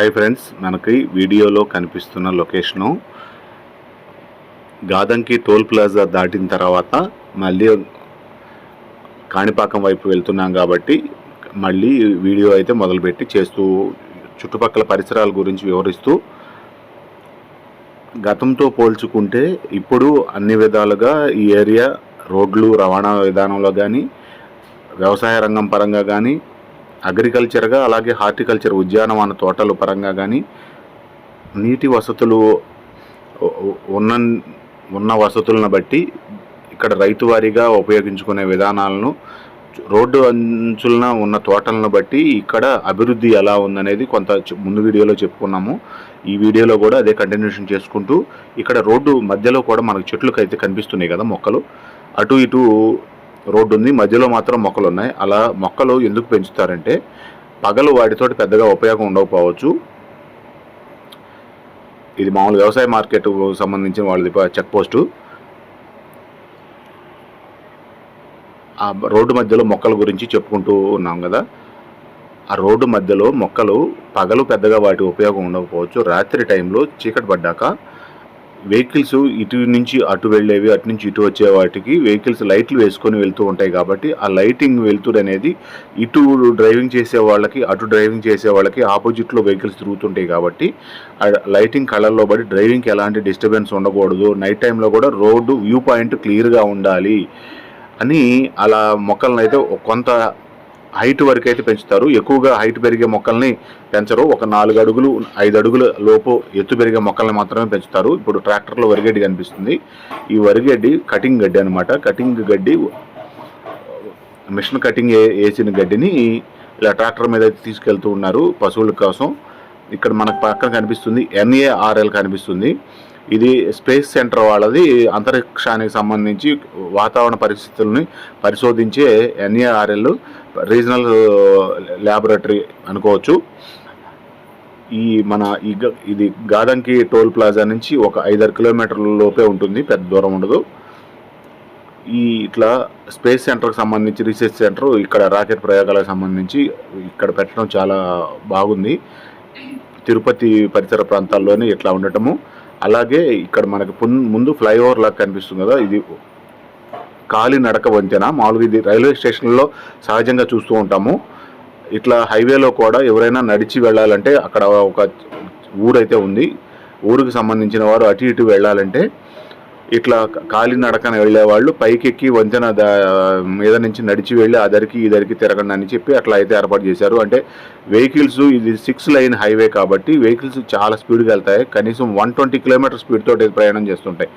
Hi friends మనకి వీడియోలో కనిపిస్తున్న లొకేషను గాదంకి టోల్ ప్లాజా దాటిన తర్వాత మళ్ళీ కాణిపాకం వైపు వెళ్తున్నాం కాబట్టి మళ్ళీ వీడియో అయితే మొదలుపెట్టి చేస్తూ చుట్టుపక్కల పరిసరాల గురించి వివరిస్తూ గతంతో పోల్చుకుంటే ఇప్పుడు అన్ని విధాలుగా ఈ ఏరియా రోడ్లు రవాణా విధానంలో కానీ వ్యవసాయ రంగం పరంగా కానీ అగ్రికల్చర్గా అలాగే హార్టికల్చర్ ఉద్యానవన తోటల పరంగా కానీ నీటి వసతులు ఉన్న ఉన్న వసతులను బట్టి ఇక్కడ రైతు వారీగా ఉపయోగించుకునే విధానాలను రోడ్డు అంచులన ఉన్న తోటలను బట్టి ఇక్కడ అభివృద్ధి ఎలా ఉందనేది కొంత ముందు వీడియోలో చెప్పుకున్నాము. ఈ వీడియోలో కూడా అదే కంటిన్యూషన్ చేసుకుంటూ ఇక్కడ రోడ్డు మధ్యలో కూడా మనకు చెట్లకు అయితే కనిపిస్తున్నాయి కదా మొక్కలు. అటు ఇటు రోడ్డు ఉంది మధ్యలో మాత్రం మొక్కలు ఉన్నాయి అలా మొక్కలు ఎందుకు పెంచుతారంటే పగలు వాటితోటి పెద్దగా ఉపయోగం ఉండకపోవచ్చు. ఇది మామూలు వ్యవసాయ మార్కెట్ సంబంధించిన వాళ్ళది చెక్ పోస్టు. ఆ రోడ్డు మధ్యలో మొక్కల గురించి చెప్పుకుంటూ ఉన్నాం కదా. ఆ రోడ్డు మధ్యలో మొక్కలు పగలు పెద్దగా వాటి ఉపయోగం ఉండకపోవచ్చు. రాత్రి టైంలో చీకటి పడ్డాక వెహికల్స్ ఇటు నుంచి అటు వెళ్ళేవి అటు నుంచి ఇటు వచ్చే వాటికి వెహికల్స్ లైట్లు వేసుకొని వెళ్తూ ఉంటాయి కాబట్టి ఆ లైటింగ్ వెళ్తుడు అనేది ఇటు డ్రైవింగ్ చేసే వాళ్ళకి అటు డ్రైవింగ్ చేసే వాళ్ళకి ఆపోజిట్లో వెహికల్స్ తిరుగుతుంటాయి కాబట్టి ఆ లైటింగ్ కలర్లో బట్టి డ్రైవింగ్కి ఎలాంటి డిస్టర్బెన్స్ ఉండకూడదు. నైట్ టైంలో కూడా రోడ్డు వ్యూ పాయింట్ క్లియర్గా ఉండాలి అని అలా మొక్కలను అయితే కొంత హైట్ వరకు అయితే పెంచుతారు. ఎక్కువగా హైట్ పెరిగే మొక్కల్ని పెంచరు. ఒక నాలుగు అడుగులు ఐదు అడుగుల లోపు ఎత్తు పెరిగే మొక్కల్ని మాత్రమే పెంచుతారు. ఇప్పుడు ట్రాక్టర్లో వరిగడ్డి కనిపిస్తుంది. ఈ వరిగడ్డి కటింగ్ గడ్డి అనమాట కటింగ్ గడ్డి మిషన్ కటింగ్ వేసిన గడ్డిని ఇలా ట్రాక్టర్ మీద అయితే తీసుకెళ్తూ ఉన్నారు పశువుల కోసం. ఇక్కడ మనకు పక్కన కనిపిస్తుంది ఎన్ఏఆర్ఎల్ కనిపిస్తుంది. ఇది స్పేస్ సెంటర్ వాళ్ళది. అంతరిక్షానికి సంబంధించి వాతావరణ పరిస్థితుల్ని పరిశోధించే ఎన్ఏఆర్ఎల్ రీజనల్ ల్యాబొరేటరీ అనుకోవచ్చు. ఈ మన ఈ ఇది గాదంకి టోల్ ప్లాజా నుంచి ఒక ఐదారు కిలోమీటర్ల లోపే ఉంటుంది పెద్ద దూరం ఉండదు. ఈ ఇట్లా స్పేస్ సెంటర్కి సంబంధించి రీసెర్చ్ సెంటర్ ఇక్కడ రాకెట్ ప్రయోగాలకు సంబంధించి ఇక్కడ పెట్టడం చాలా బాగుంది. తిరుపతి పరిసర ప్రాంతాల్లోనే ఇట్లా ఉండటము. అలాగే ఇక్కడ మనకు ముందు ఫ్లైఓవర్ లాగా కనిపిస్తుంది కదా ఇది కాలి నడక వంతెన మామూలుగా ఇది రైల్వే స్టేషన్లో సహజంగా చూస్తూ ఉంటాము. ఇట్లా హైవేలో కూడా ఎవరైనా నడిచి వెళ్ళాలంటే అక్కడ ఒక ఊరైతే ఉంది. ఊరికి సంబంధించిన వారు అటు ఇటు వెళ్ళాలంటే ఇట్లా కాలి నడకన వెళ్ళే వాళ్ళు పైకెక్కి వంతెన దా- మీద నుంచి నడిచి వెళ్ళి అదరికి ఇదరికి తిరగండి అని చెప్పి అట్లా అయితే ఏర్పాటు చేశారు. అంటే వెహికల్స్ ఇది సిక్స్ లైన్ హైవే కాబట్టి వెహికల్స్ చాలా స్పీడ్గా వెళ్తాయి. కనీసం వన్ ట్వంటీ కిలోమీటర్ స్పీడ్ తోటి ప్రయాణం చేస్తుంటాయి.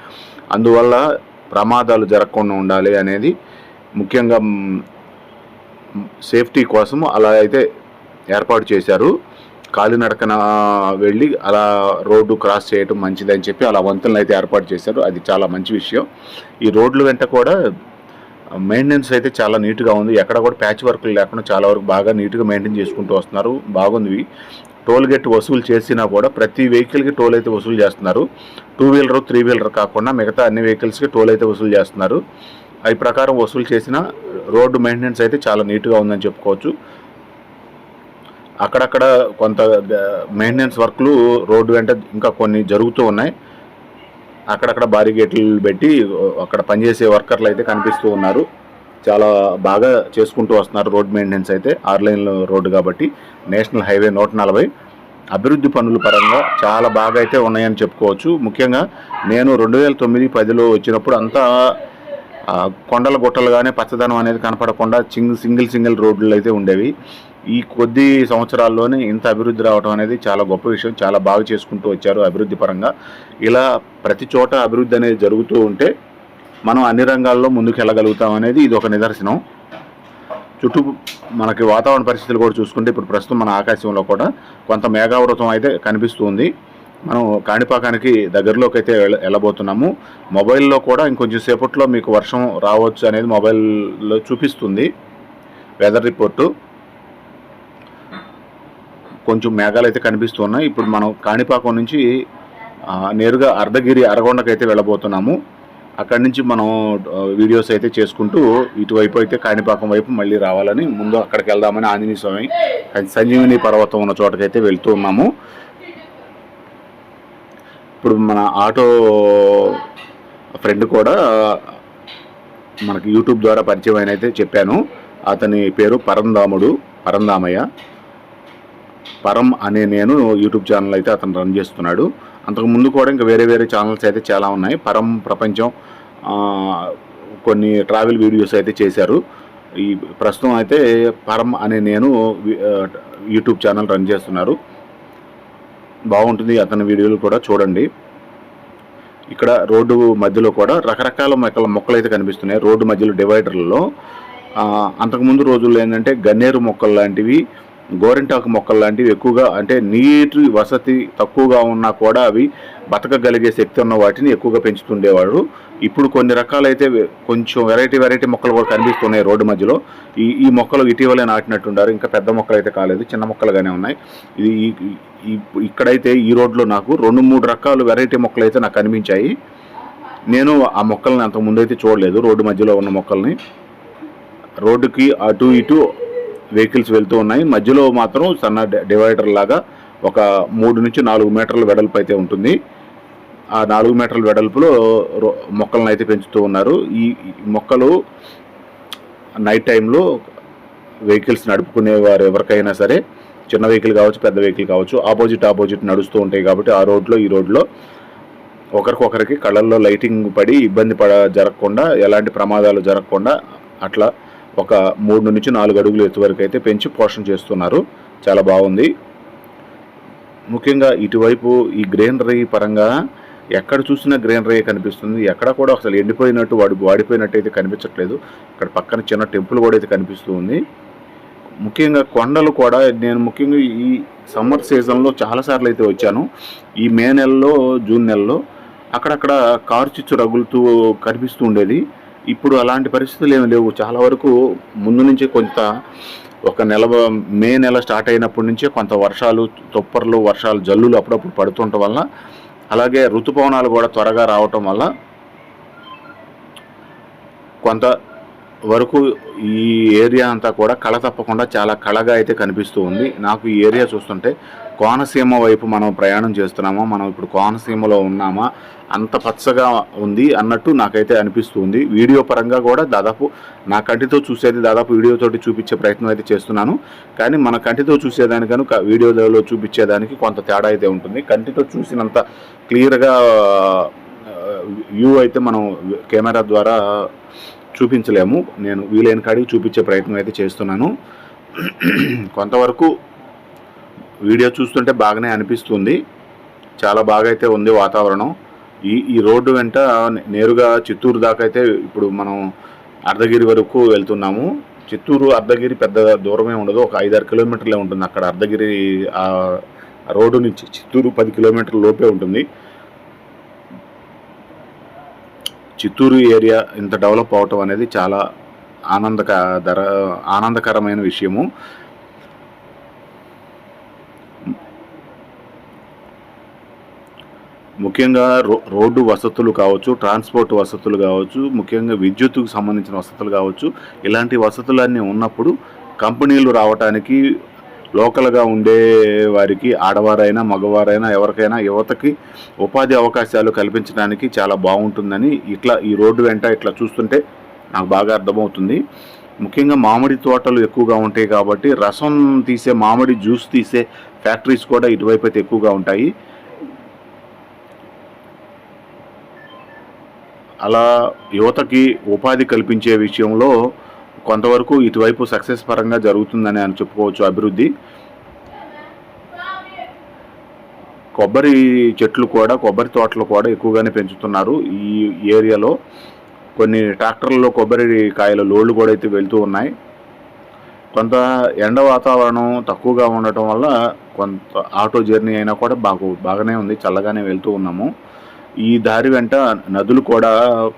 అందువల్ల ప్రమాదాలు జరగకుండా ఉండాలి అనేది ముఖ్యంగా సేఫ్టీ కోసం అలా అయితే ఏర్పాటు చేశారు. కాలినడకన వెళ్ళి అలా రోడ్డు క్రాస్ చేయడం మంచిదని చెప్పి అలా వంతెనలు అయితే ఏర్పాటు చేశారు. అది చాలా మంచి విషయం. ఈ రోడ్ల వెంట కూడా మెయింటెనెన్స్ అయితే చాలా నీట్గా ఉంది. ఎక్కడ కూడా ప్యాచ్ వర్క్లు లేకుండా చాలా వరకు బాగా నీట్గా మెయింటైన్ చేసుకుంటూ వస్తున్నారు. బాగుంది. టోల్ గేట్ వసూలు చేసినా కూడా ప్రతి వెహికల్కి టోల్ అయితే వసూలు చేస్తున్నారు. టూ వీలర్ త్రీ వీలర్ కాకుండా మిగతా అన్ని వెహికల్స్కి టోల్ అయితే వసూలు చేస్తున్నారు. అవి ప్రకారం వసూలు చేసిన రోడ్డు మెయింటెనెన్స్ అయితే చాలా నీట్గా ఉందని చెప్పుకోవచ్చు. అక్కడక్కడ కొంత మెయింటెనెన్స్ వర్క్లు రోడ్డు వెంట ఇంకా కొన్ని జరుగుతూ ఉన్నాయి. అక్కడక్కడ బారిగేట్లు పెట్టి అక్కడ పనిచేసే వర్కర్లు అయితే కనిపిస్తూ ఉన్నారు. చాలా బాగా చేసుకుంటూ వస్తున్నారు రోడ్ మెయింటెనెన్స్ అయితే. ఆరు లైన్ల రోడ్డు కాబట్టి నేషనల్ హైవే నూట నలభై. అభివృద్ధి పనుల పరంగా చాలా బాగా అయితే ఉన్నాయని చెప్పుకోవచ్చు. ముఖ్యంగా నేను రెండు వేల తొమ్మిది పదిలో వచ్చినప్పుడు అంతా కొండల గుట్టలుగానే పచ్చదనం అనేది కనపడకుండా సింగిల్ సింగిల్ సింగిల్ రోడ్లు అయితే ఉండేవి. ఈ కొద్ది సంవత్సరాల్లోనే ఇంత అభివృద్ధి రావడం అనేది చాలా గొప్ప విషయం. చాలా బాగా చేసుకుంటూ వచ్చారు అభివృద్ధి పరంగా. ఇలా ప్రతి చోట అభివృద్ధి అనేది జరుగుతూ ఉంటే మనం అన్ని రంగాల్లో ముందుకు వెళ్ళగలుగుతాం అనేది ఇది ఒక నిదర్శనం. చుట్టూ మనకి వాతావరణ పరిస్థితులు కూడా చూసుకుంటే ఇప్పుడు ప్రస్తుతం మన ఆకాశంలో కూడా కొంత మేఘావృతం అయితే కనిపిస్తుంది మనం కాణిపాకానికి దగ్గరలోకి అయితే వెళ్ళ వెళ్ళబోతున్నాము. మొబైల్లో కూడా ఇంకొంచెం సేపట్లో మీకు వర్షం రావచ్చు అనేది మొబైల్లో చూపిస్తుంది. Weather report. కొంచెం మేఘాలు అయితే కనిపిస్తున్నాయి. ఇప్పుడు మనం కాణిపాకం నుంచి నేరుగా అర్ధగిరి అరగొండకైతే వెళ్ళబోతున్నాము. అక్కడి నుంచి మనం వీడియోస్ అయితే చేసుకుంటూ ఇటువైపు అయితే కాణిపాకం వైపు మళ్ళీ రావాలని ముందు అక్కడికి వెళ్దామని ఆంజనేయ స్వామి సంజీవిని పర్వతం ఉన్న చోటకైతే వెళ్తూ ఉన్నాము. ఇప్పుడు మన ఆటో ఫ్రెండ్ కూడా మనకి యూట్యూబ్ ద్వారా పరిచయం అయిన అయితే చెప్పాను. అతని పేరు పరంధాముడు పరంధామయ్య పరం అనే నేను యూట్యూబ్ ఛానల్ అయితే అతను రన్ చేస్తున్నాడు. అంతకు ముందు కూడా ఇంకా వేరే వేరే ఛానల్స్ అయితే చాలా ఉన్నాయి. పరం ప్రపంచం కొన్ని ట్రావెల్ వీడియోస్ అయితే చేశారు. ఈ ప్రస్తుతం అయితే పరం అనే నేను యూట్యూబ్ ఛానల్ రన్ చేస్తున్నారు. బాగుంటుంది. అతని వీడియోలు కూడా చూడండి. ఇక్కడ రోడ్డు మధ్యలో కూడా రకరకాల మొక్కల మొక్కలు అయితే కనిపిస్తున్నాయి. రోడ్డు మధ్యలో డివైడర్లలో. అంతకుముందు రోజుల్లో ఏంటంటే గన్నేరు మొక్కలు లాంటివి గోరింటాకు మొక్కలు లాంటివి ఎక్కువగా అంటే నీటి వసతి తక్కువగా ఉన్నా కూడా అవి బతకగలిగే శక్తి ఉన్న వాటిని ఎక్కువగా పెంచుతుండేవాడు ఇప్పుడు కొన్ని రకాలైతే కొంచెం వెరైటీ వెరైటీ మొక్కలు కూడా కనిపిస్తున్నాయి రోడ్డు మధ్యలో. ఈ ఈ మొక్కలు ఇటీవలే నాటినట్టుండారు ఇంకా పెద్ద మొక్కలు అయితే కాలేదు. చిన్న మొక్కలుగానే ఉన్నాయి. ఇది ఇక్కడైతే ఈ రోడ్లో నాకు రెండు మూడు రకాలు వెరైటీ మొక్కలు అయితే నాకు కనిపించాయి. నేను ఆ మొక్కల్ని అంతకు ముందు అయితే చూడలేదు. రోడ్డు మధ్యలో ఉన్న మొక్కల్ని. రోడ్డుకి అటు ఇటు వెహికల్స్ వెళ్తూ ఉన్నాయి. మధ్యలో మాత్రం సన్న డివైడర్ లాగా ఒక మూడు నుంచి నాలుగు మీటర్ల వెడల్పు అయితే ఉంటుంది. ఆ నాలుగు మీటర్ల వెడల్పులో రో- మొక్కలను అయితే పెంచుతూ ఉన్నారు. ఈ ఈ మొక్కలు నైట్ టైంలో వెహికల్స్ నడుపుకునే వారు ఎవరికైనా సరే చిన్న వెహికల్ కావచ్చు పెద్ద వెహికల్ కావచ్చు ఆపోజిట్ ఆపోజిట్ నడుస్తూ ఉంటాయి కాబట్టి ఆ రోడ్లో ఈ రోడ్లో ఒకరికొకరికి కళ్ళల్లో లైటింగ్ పడి ఇబ్బంది పడ జరగకుండా ఎలాంటి ప్రమాదాలు జరగకుండా అట్లా ఒక మూడు నుంచి నాలుగు అడుగులు ఎత్తు వరకు అయితే పెంచి పోషణ చేస్తున్నారు. చాలా బాగుంది. ముఖ్యంగా ఇటువైపు ఈ గ్రీనరీ పరంగా ఎక్కడ చూసినా గ్రీనరీ కనిపిస్తుంది. ఎక్కడ కూడా అసలు ఎండిపోయినట్టు వాడి వాడిపోయినట్టు అయితే కనిపించట్లేదు. ఇక్కడ పక్కన చిన్న టెంపుల్ కూడా అయితే కనిపిస్తూ ఉంది. ముఖ్యంగా కొండలు కూడా నేను ముఖ్యంగా ఈ సమ్మర్ సీజన్లో చాలాసార్లు అయితే వచ్చాను. ఈ మే నెలలో జూన్ నెలలో అక్కడక్కడ కారు చిచ్చు రగులుతూ కనిపిస్తూ ఉండేది. ఇప్పుడు అలాంటి పరిస్థితులు ఏమి లేవు. చాలా వరకు ముందు నుంచే కొంత ఒక నెల మే నెల స్టార్ట్ అయినప్పటి నుంచే కొంత వర్షాలు తొప్పర్లు వర్షాలు జల్లులు అప్పుడప్పుడు పడుతుండటం వల్ల అలాగే ఋతుపవనాలు కూడా త్వరగా రావటం వల్ల కొంత వరకు ఈ ఏరియా అంతా కూడా కళ తప్పకుండా చాలా కళగా అయితే కనిపిస్తూ ఉంది. నాకు ఈ ఏరియా చూస్తుంటే కోనసీమ వైపు మనం ప్రయాణం చేస్తున్నామా మనం ఇప్పుడు కోనసీమలో ఉన్నామా అంత పచ్చగా ఉంది అన్నట్టు నాకైతే అనిపిస్తుంది వీడియో పరంగా కూడా దాదాపు నా కంటితో చూసేది దాదాపు వీడియోతోటి చూపించే ప్రయత్నం అయితే చేస్తున్నాను. కానీ మన కంటితో చూసేదానికను కనుక వీడియోలో చూపించేదానికి కొంత తేడా అయితే ఉంటుంది. కంటితో చూసినంత క్లియర్గా వ్యూ అయితే మనం కెమెరా ద్వారా చూపించలేము. నేను వీలైన కాడికి చూపించే ప్రయత్నం అయితే చేస్తున్నాను. కొంతవరకు వీడియో చూస్తుంటే బాగానే అనిపిస్తుంది. చాలా బాగా అయితే ఉంది వాతావరణం. ఈ ఈ రోడ్డు వెంట నేరుగా చిత్తూరు దాకా అయితే ఇప్పుడు మనం అర్ధగిరి వరకు వెళ్తున్నాము. చిత్తూరు అర్ధగిరి పెద్ద దూరమే ఉండదు. ఒక ఐదారు కిలోమీటర్లే ఉంటుంది. అక్కడ అర్ధగిరి రోడ్డు నుంచి చిత్తూరు పది కిలోమీటర్ల లోపే ఉంటుంది. చిత్తూరు ఏరియా ఇంత డెవలప్ అవటం అనేది చాలా ఆనందక ధర ఆనందకరమైన విషయము. ముఖ్యంగా రో రోడ్డు వసతులు కావచ్చు ట్రాన్స్పోర్ట్ వసతులు కావచ్చు ముఖ్యంగా విద్యుత్తుకు సంబంధించిన వసతులు కావచ్చు ఇలాంటి వసతులన్నీ ఉన్నప్పుడు కంపెనీలు రావటానికి లోకల్గా ఉండే వారికి ఆడవారైనా మగవారైనా ఎవరికైనా యువతకి ఉపాధి అవకాశాలు కల్పించడానికి చాలా బాగుంటుందని ఇట్లా ఈ రోడ్డు వెంట ఇట్లా చూస్తుంటే నాకు బాగా అర్థమవుతుంది. ముఖ్యంగా మామిడి తోటలు ఎక్కువగా ఉంటాయి కాబట్టి రసం తీసే మామిడి జ్యూస్ తీసే ఫ్యాక్టరీస్ కూడా ఇటువైపు అయితే ఎక్కువగా ఉంటాయి. అలా యువతకి ఉపాధి కల్పించే విషయంలో కొంతవరకు ఇటువైపు సక్సెస్ పరంగా జరుగుతుందని అని చెప్పుకోవచ్చు అభివృద్ధి. కొబ్బరి చెట్లు కూడా కొబ్బరి తోటలు కూడా ఎక్కువగానే పెంచుతున్నారు ఈ ఏరియాలో. కొన్ని ట్రాక్టర్లలో కొబ్బరి కాయల లోడ్లు కూడా అయితే వెళ్తూ ఉన్నాయి. కొంత ఎండ వాతావరణం తక్కువగా ఉండటం వల్ల కొంత ఆటో జర్నీ అయినా కూడా బాగు బాగానే ఉంది చల్లగానే వెళ్తూ ఉన్నాము. ఈ దారి వెంట నదులు కూడా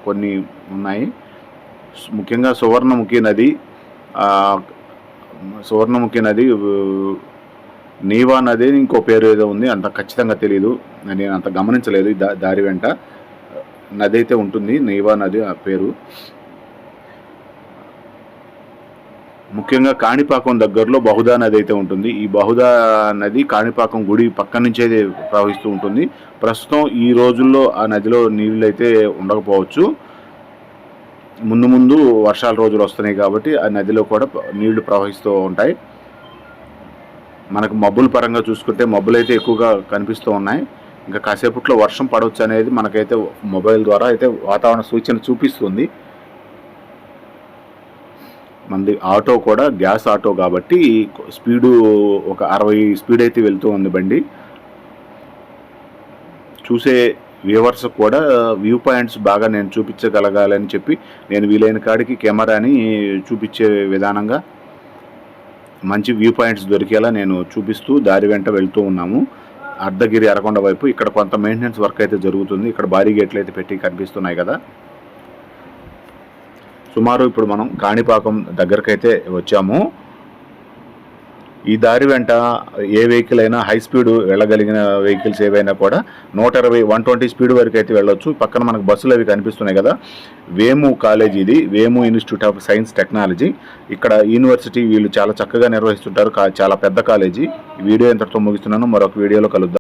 కొన్ని ఉన్నాయి. ముఖ్యంగా సువర్ణముఖి నది సువర్ణముఖి నది నీవా నది అని ఇంకో పేరు ఏదో ఉంది అంత ఖచ్చితంగా తెలియదు నేను అంత గమనించలేదు దా దారి వెంట. నది అయితే ఉంటుంది నీవా నది ఆ పేరు. ముఖ్యంగా కాణిపాకం దగ్గరలో బహుదా నది అయితే ఉంటుంది. ఈ బహుదా నది కాణిపాకం గుడి పక్క నుంచే ప్రవహిస్తూ ఉంటుంది. ప్రస్తుతం ఈ రోజుల్లో ఆ నదిలో నీళ్ళు అయితే ఉండకపోవచ్చు. ముందు ముందు వర్షాల రోజులు వస్తున్నాయి కాబట్టి ఆ నదిలో కూడా నీళ్ళు ప్రవహిస్తూ ఉంటాయి. మనకు మబ్బుల పరంగా చూసుకుంటే మబ్బులు అయితే ఎక్కువగా కనిపిస్తూ ఉన్నాయి. ఇంకా కాసేపట్లో వర్షం పడవచ్చు అనేది మనకైతే మొబైల్ ద్వారా అయితే వాతావరణ సూచన చూపిస్తుంది. మంది ఆటో కూడా గ్యాస్ ఆటో కాబట్టి స్పీడు ఒక అరవై స్పీడ్ అయితే వెళ్తూ ఉంది బండి. చూసే వ్యూవర్స్ కూడా వ్యూ పాయింట్స్ బాగా నేను చూపించగలగాలని చెప్పి నేను వీలైన కాడికి కెమెరాని చూపించే విధానంగా మంచి వ్యూ పాయింట్స్ దొరికేలా నేను చూపిస్తూ దారి వెంట వెళ్తూ ఉన్నాము. అర్ధగిరి అరకొండ వైపు ఇక్కడ కొంత మెయింటెనెన్స్ వర్క్ అయితే జరుగుతుంది. ఇక్కడ భారీ గేట్లు అయితే పెట్టి కనిపిస్తున్నాయి కదా. సుమారు ఇప్పుడు మనం కాణిపాకం దగ్గరకైతే వచ్చాము. ఈ దారి వెంట ఏ వెహికల్ అయినా హై స్పీడ్ వెళ్ళగలిగిన వెహికల్స్ ఏవైనా కూడా నూట ఇరవై వన్ ట్వంటీ స్పీడ్ వరకు అయితే వెళ్ళొచ్చు. పక్కన మనకు బస్సులు అవి కనిపిస్తున్నాయి కదా. వేము కాలేజ్ ఇది. Vemu institute of science technology ఇక్కడ యూనివర్సిటీ వీళ్ళు చాలా చక్కగా నిర్వహిస్తుంటారు. చాలా పెద్ద కాలేజీ వీడియో ఇంతటితో ముగిస్తున్నాను. మరొక వీడియోలో కలుద్దాం.